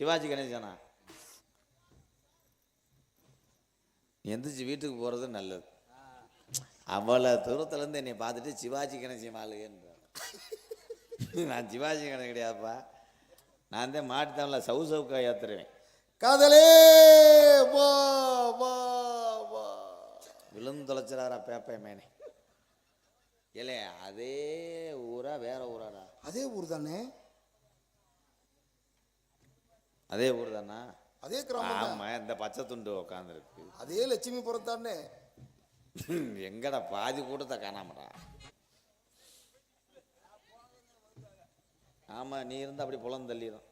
சிவாஜி கணேசனா? எந்திரிச்சு வீட்டுக்கு போகிறது நல்லது. அவ்வளோ தூரத்துலேருந்து என்னை பார்த்துட்டு சிவாஜி கணேசன் மாளுகன்ற நான் சிவாஜி கணேசன் கிடையாதுப்பா. நான் தான் மாட்டுத்தானில் சவு சவுக்கா ஏற்றுருவேன் காதலே! வா வா வா. விழுந்து தொலைச்சிடாரா பேப்பை மேனே. இல்லை அதே ஊரா வேற ஊராடா. அதே ஊர் தானே? அதே ஊர் தானா? அதே கிராமம் ஆமாம் இந்த பச்சை துண்டு உட்காந்துருக்கு அதே லட்சுமிபுரம் தானே. எங்கடா பாதி கூட்டத்தை காணாமடா? ஆமா நீ இருந்தா அப்படி புலம் தள்ளிடும்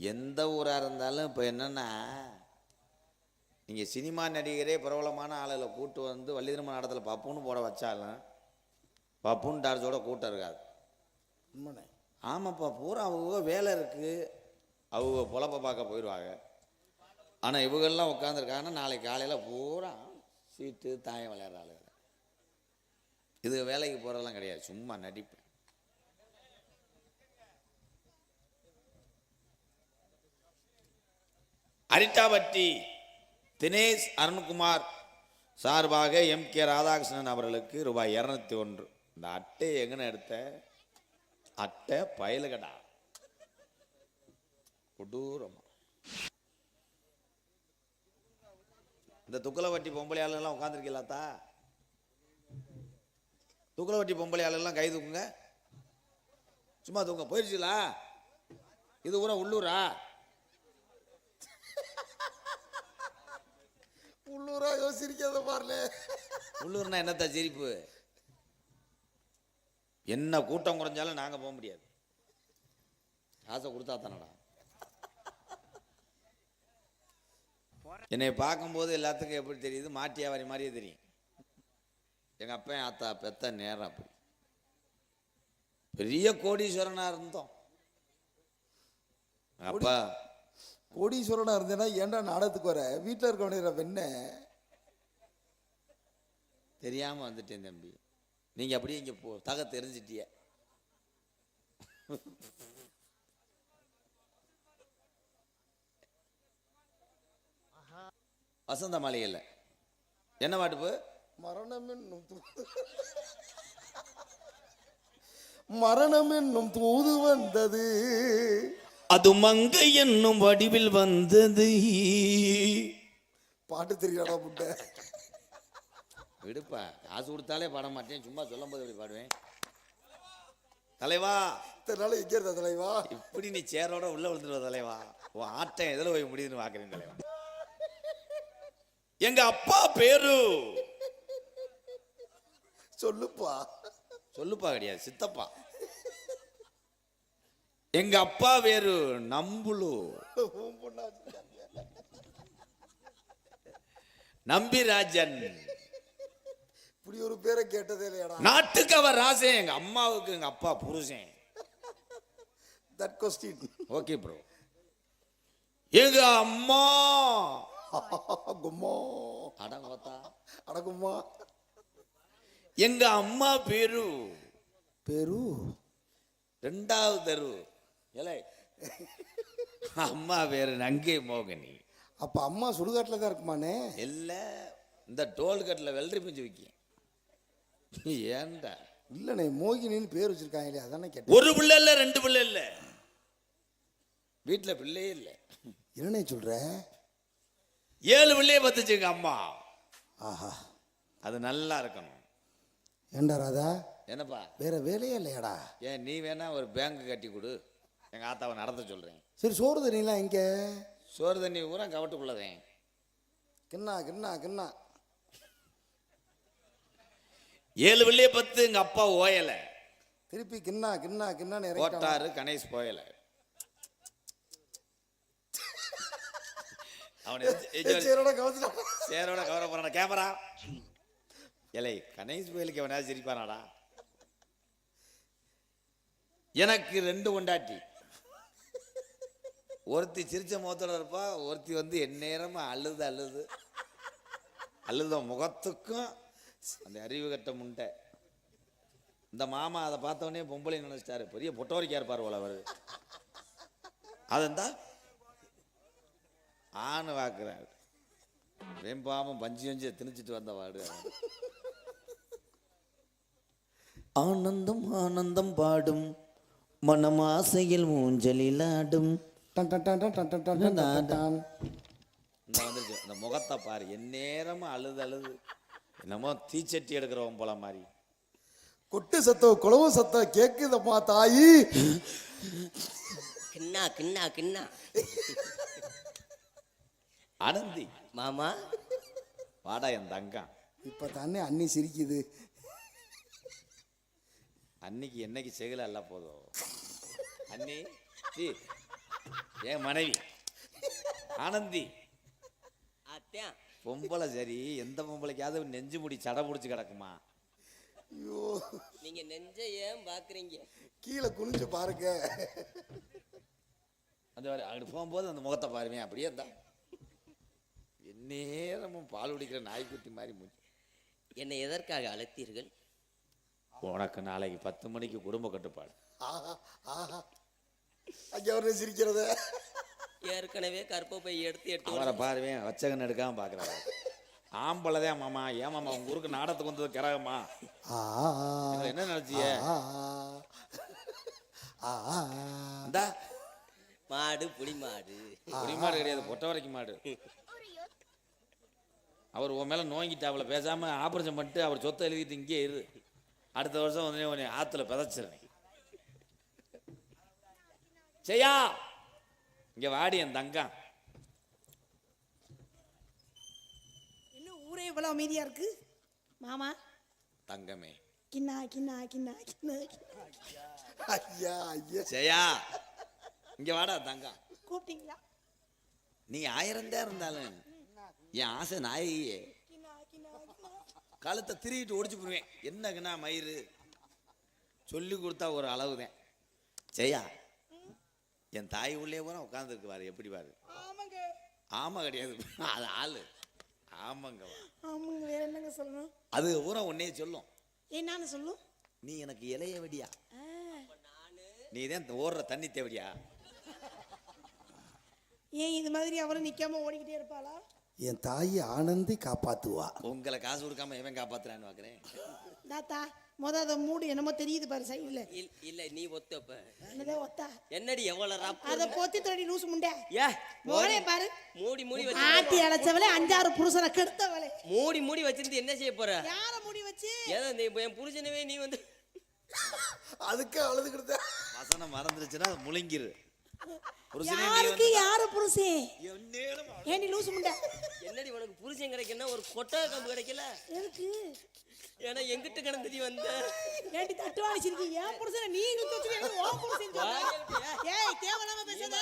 எந்த ஊரா இருந்தாலும் இப்போ என்னன்னா நீங்க சினிமா நடிகரே பிரபலமான ஆளுகளை கூட்டு வந்து வள்ளி திருமண இடத்துல பப்புன்னு போட வச்சாலும் பப்புன்னு டார்ஜோட கூட்டம் இருக்காது. ஆமாப்பா பூரா அவங்க வேலை இருக்கு. அவங்க பொழப்ப பார்க்க போயிடுவாங்க. ஆனால் இவங்கெல்லாம் உட்காந்துருக்காங்கன்னா நாளைக்கு காலையில் பூரா சீட்டு தாயம் விளையாடுற ஆளுங்க இது வேலைக்கு போகிறதெல்லாம் கிடையாது. சும்மா நடிப்பேன். அரிட்டாபட்டி தினேஷ் அருண்குமார் சார்பாக எம். கே. ராதாகிருஷ்ணன் அவர்களுக்கு ரூபாய் இரநூத்தி ஒன்று. இந்த அட்டையை எங்கன்னு எடுத்த? அட்டை பயலுகடா. கொடூரமா. இந்த துக்குலவட்டி பொம்பளை ஆளுங்கெல்லாம் உட்காந்துருக்கீங்களாத்தா துக்குலவட்டி பொம்பளை ஆளுங்கெல்லாம் கை தூக்குங்க. சும்மா தூங்க போயிடுச்சுங்களா இது ஊரா உள்ளூரா? உள்ளூரா யோசிக்காத பாருல உள்ளூர்னா என்னத்த சிரிப்பு? என்ன கூட்டம் குறைஞ்சாலும் நாங்கள் போக முடியாது. காசை கொடுத்தா தானடா? என்னை பார்க்கும்போது எல்லாத்துக்கும் எப்படி தெரியுது? மாட்டியாவாரி மாதிரியே தெரியும். எங்கள் அப்பா ஆத்தா பெத்த நேரம் அப்படி. பெரிய கோடீஸ்வரனா இருந்தோம். அப்பா கோடீஸ்வரனா இருந்தேன்னா ஏன்டா நாடகத்துக்கு வர? வீட்டில் இருக்க வேண்டிய வெண்ண. தெரியாம வந்துட்டேன் தம்பி. நீங்க அப்படியே இங்க போ தக தெரிஞ்சிட்டிய. வசந்த மாளிகையில் என்ன பாட்டுப்பு மரணம் என்னும் மரணம் என்னும் தூது வந்தது. அது மங்கை என்னும் வடிவில் வந்தது. பாட்டு தெரியாடா புட்ட? விடுப்பா. காசு கொடுத்தாலே பாட மாட்டேன். சும்மா சொல்லும்போது எப்படி பாடுவேன்? தலைவா. இத்தனை நாள் எங்கே இருந்த தலைவா? இப்படி நீ சேரோட உள்ள விழுந்துருவ தலைவா. உன் ஆட்டம் எதில் போய் முடியுதுன்னு பார்க்குறேன் தலைவா? எங்க அப்பா பேரு? சொல்லுப்பா. சொல்லுப்பா கிடையாது சித்தப்பா. எங்க அப்பா பேரு நம்புலு. வச்சிருக்காங்க. நம்பிராஜன் இப்படி ஒரு பேரை கேட்டதே இல்லையாடா? நாட்டுக்கு அவர் ராசன் எங்க அம்மாவுக்கு எங்க அப்பா புருஷன். தட் கொஸ்டின் ஓகே ப்ரோ எங்க அம்மா? கும்மா. அடங்கோத்தா அடகும்மா எங்க அம்மா பேரு? பேரு? ரெண்டாவது தெரு. ஏலே. அம்மா பேரு நங்கை மோகனி. அப்ப அம்மா சுடுகாட்டில் தான் இருக்குமானே இல்ல இந்த டோல்கட்டில் வெள்ளரி பிஞ்சு விற்கும் ஏன்டா இல்லைண்ணே மோகினின்னு பேர் வச்சிருக்காங்களே அதானே கேட்டேன். ஒரு பிள்ளை இல்ல ரெண்டு பிள்ளை இல்ல. வீட்டுல பிள்ளையே இல்ல. என்னண்ணே சொல்ற? ஏழு பிள்ளைய பத்துச்சு எங்க அம்மா. ஆஹா. அது நல்லா இருக்கணும். ஏண்டா ராதா? என்னப்பா? வேற வேலையே இல்லையாடா? ஏன் நீ வேணா ஒரு பேங்க் கட்டி கொடு. எங்க ஆத்தாவை நடத்த சொல்றேன். சரி சோறு தண்ணிலாம் எங்க? சோறு தண்ணி ஊரா கவட்டுக்குள்ளதேன் கிண்ணா கிண்ணா கிண்ணா. ஏழு பிள்ளைய பத்து எங்க அப்பா ஓயல. திருப்பி கிண்ணா கிண்ணா இறங்கிட்டான் கோட்டாரு கணேஷ் போயல. அவனை சேரோட கவனிச்சுட்டான் சேரோட கவர போறான. கேமரா ஏலே கணேஷ் புயலுக்கு எவனா சிரிப்பானாடா? எனக்கு ரெண்டு கொண்டாட்டி ஒருத்தி சிரிச்ச முகத்தோட இருப்பா ஒருத்தி வந்து எந்நேரமா அழுது அழுது. அழுத முகத்துக்கும் அந்த அறிவு கட்ட முண்டை. இந்த மாமா அதை பார்த்த உடனே பொம்பளை நினைச்சிட்டாரு. பெரிய பொட்டோரிக்கா இருப்பார் போல அவர். அதந்தா ஆணு வாக்குறாரு. வெம்பாமம் பஞ்சி வஞ்சியை திணிச்சிட்டு வந்த வாடு. ஆனந்தம் ஆனந்தம் பாடும். மனமாசையில் ஊஞ்சலில் ஆடும் இந்த முகத்தை பாரு. எந்நேரமும் அழுது அழுது. என்னமோ தீச்சட்டி எடுக்கிறவன் போல மாதிரி கொட்டு சத்தம் குளவு சத்தம் கேக்குதம்மா தாயி. கிண்ணா கிண்ணா கிண்ணா. அனந்தி. மாமா. வாடா என் தங்கம். இப்ப தானே அண்ணி சிரிக்குது. அன்னைக்கு என்னைக்கு செகல அல்ல போதும் அண்ணி சி என் மனைவி. ஆனந்தி. அத்தான் பொம்பளை சரி எந்த பொம்பளைக்காவது நெஞ்சு முடி சடை பிடிச்சி கிடக்குமா? ஐயோ. நீங்க நெஞ்ச ஏன் பாக்குறீங்க? கீழே குனிஞ்சு பாருங்க. அந்த மாதிரி அங்கிட்டு போகும்போது அந்த முகத்தை பாருவேன் அப்படியே இருந்தா. எந்நேரமும் பால் குடிக்கிற நாய்க்குட்டி மாதிரி மூஞ்சி. என்னை எதற்காக அழைத்தீர்கள்? உனக்கு நாளைக்கு பத்து மணிக்கு குடும்ப கட்டுப்பாடு. ஆஹா ஆஹா. அங்க அவரு சிரிக்கிறத. ஏற்கனவே கற்பப்பை எடுத்து எடுத்து அவரை பாருவேன் வச்சகன் எடுக்காம பார்க்குறாரு ஆம்பளை தான் மாமா ஏன் மாமா உங்க ஊருக்கு நாடத்துக்கு வந்தது கிரகமா? ஆ என்ன நினைச்சிய இந்தா. மாடு புலி மாடு. குடி மாடு கிடையாது பொட்டை வரைக்கும் மாடு. அவர் உன் மேல நோங்கிட்டு அவளை பேசாம ஆபரேஷன் பண்ணிட்டு அவர் சொத்தை எழுதிட்டு இங்கே இரு. அடுத்த வருஷம் வந்து உன்னை ஆத்துல பிதைச்சிருவேன் செய்யா இங்க வாடி என் தங்கம். என்ன ஊரே இவ்வளோ அமைதியா இருக்கு? மாமா. தங்கமே. கிண்ணா கிண்ணா கிண்ணா கிண்ணா ஐயா ஐயா. செய்யா இங்க வாடா தங்கம். கூப்பிட்டீங்களா? நீ ஆயிரம் தான் இருந்தாலும் என் ஆசை நாயகியே. கழுத்தை திருவிட்டு ஒடிச்சு போடுவேன். என்னங்கண்ணா மயிறு? சொல்லி கொடுத்தா ஒரு அளவு தான் செய்யா என் தாய் உள்ளே பூரா உட்காந்துருக்கு பாரு எப்படி பாரு? ஆமாங்க. ஆமா கிடையாது. அது ஆளு. ஆமாங்க. ஆமாங்க வேற என்னங்க சொல்லணும்? அது பூரா உன்னே சொல்லும். என்னன்னு சொல்லும் நீ எனக்கு இலைய வெடியா? நீ தான் ஓடுற தண்ணி தேவடியா? ஏன் இது மாதிரி அவரும் நிக்காம ஓடிக்கிட்டே இருப்பாளா? என் தாயி ஆனந்தி காப்பாத்துவா. உங்களை காசு கொடுக்காம எவன் காப்பாத்துறான்னு பார்க்குறேன் தாத்தா முத அதை மூடு என்னமோ தெரியுது பாரு சைடுல இல்- இல்ல நீ ஒத்தப்ப என்னதே ஒத்தா? என்னடி எவ்வளவு ரப்பு அதை பொத்தி தொடி லூசு முண்டை. ஏ மோனே பாரு. மூடி மூடி வச்சு ஆட்டி அழைச்சவளே அஞ்சாறு புருஷனை கெடுத்தவளே. மூடி மூடி வச்சிருந்து என்ன செய்ய போற? யார முடி வச்சு? ஏதோ இப்ப என் புருஷனவே நீ வந்து அதுக்கு அழுதுகிட்டு வசனம் மறந்துருச்சுன்னா அது முழுங்கிரு. நீ யாருக்கு யாரு புருஷன் எந்நேரம் ஏண்டி லூசு முண்டை? என்னடி உனக்கு புருஷன் கிடைக்கனா ஒரு கொட்டை கம்பு கிடைக்கல? எதுக்கு? ஏன்னா எங்கிட்ட கிடந்தடி வந்த. ஏண்டி தட்டுவாடி சிரிக்கி ஏன் புருஷனை நீ இழுத்து வச்சு எனக்கு உன் புருஷன்? ஏய் தேவையில்லாம பேசாத.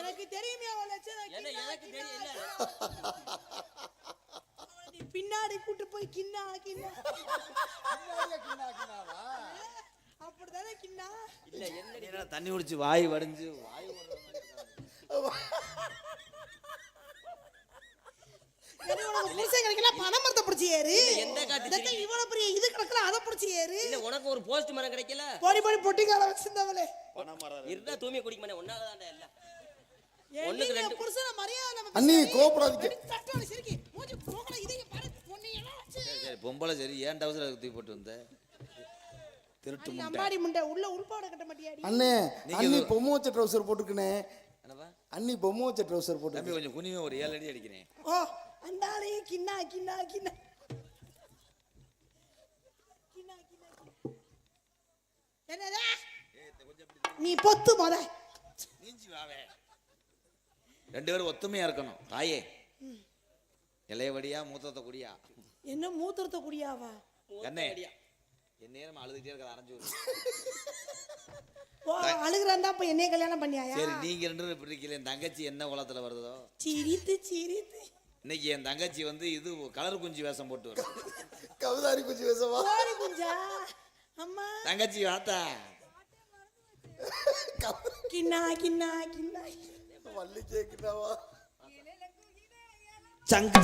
எனக்கு தெரியுமே அவன் லட்சணம் என்ன எனக்கு தெரியல. நீ பின்னாடி கூட்டு போய் கிண்ணா கிண்ணா அப்படிதானே கிண்ணா? இல்ல என்னடி? என்னடா தண்ணி குடிச்சு வாய் வடிஞ்சு வாய் பணம் மரத்தை பிடிச்சி ஏறு. எந்த காட்டு இதற்கு இவ்வளவு பெரிய இது கிடக்கல அதை பிடிச்சி ஏறு. இல்ல உனக்கு ஒரு போஸ்ட் மரம் கிடைக்கல? போடி போடி பொட்டிக்கார வச்சிருந்தவளே. இருந்தா தூய்மை குடிக்க மாட்டேன் ஒண்ணுக்கு ரெண்டு. புருஷனை மரியாதை அண்ணி, மூஞ்சி போகல பாரு. எல்லாம் சரி பொம்பளை சரி ஏன் டவுசர் தூக்கி போட்டு வந்த? திருட்டு முண்டை. அம்மாடி முண்டை உள்ள உள்பாட கட்ட மாட்டியாடி. அண்ணே அண்ணி பொம்மை வச்ச ட்ரௌசர் போட்டுக்கனே அண்ணி பொம்மை வச்ச ட்ரௌசர் போட்டு தம்பி கொஞ்சம் குனிவே ஒரு ஏழு அடி அடிக்கிறேன். ஓ அந்தாலே கிண்ணா கிண்ணா கிண்ணா. என்னடா நீ பொத்து முத. நீஞ்சி வாவே ரெண்டு பேரும் ஒத்துமையா இருக்கணும். தாயே. இளையவடியா மூத்தத்தை குடியா? என்ன மூத்திரத்தை குடியாவா? கண்ணே. என் நேரம் அழுதுகிட்டே இருக்கிற அரைஞ்சு ஓ அழுகுறான் அப்ப என்னைய கல்யாணம் பண்ணியாயா? சரி நீங்க ரெண்டு இப்படி இருக்கீங்க என் தங்கச்சி என்ன குளத்துல வருதோ? சிரித்து சிரித்து. இன்னைக்கு என் தங்கச்சி வந்து இது கலர் குஞ்சு வேஷம் போட்டு வரும் கவுதாரி குஞ்சு வேஷமா? அம்மா. தங்கச்சி வாத்தா. கிண்ணா கிண்ணா கிண்ணா. வள்ளி கேக்குதாவா சங்கு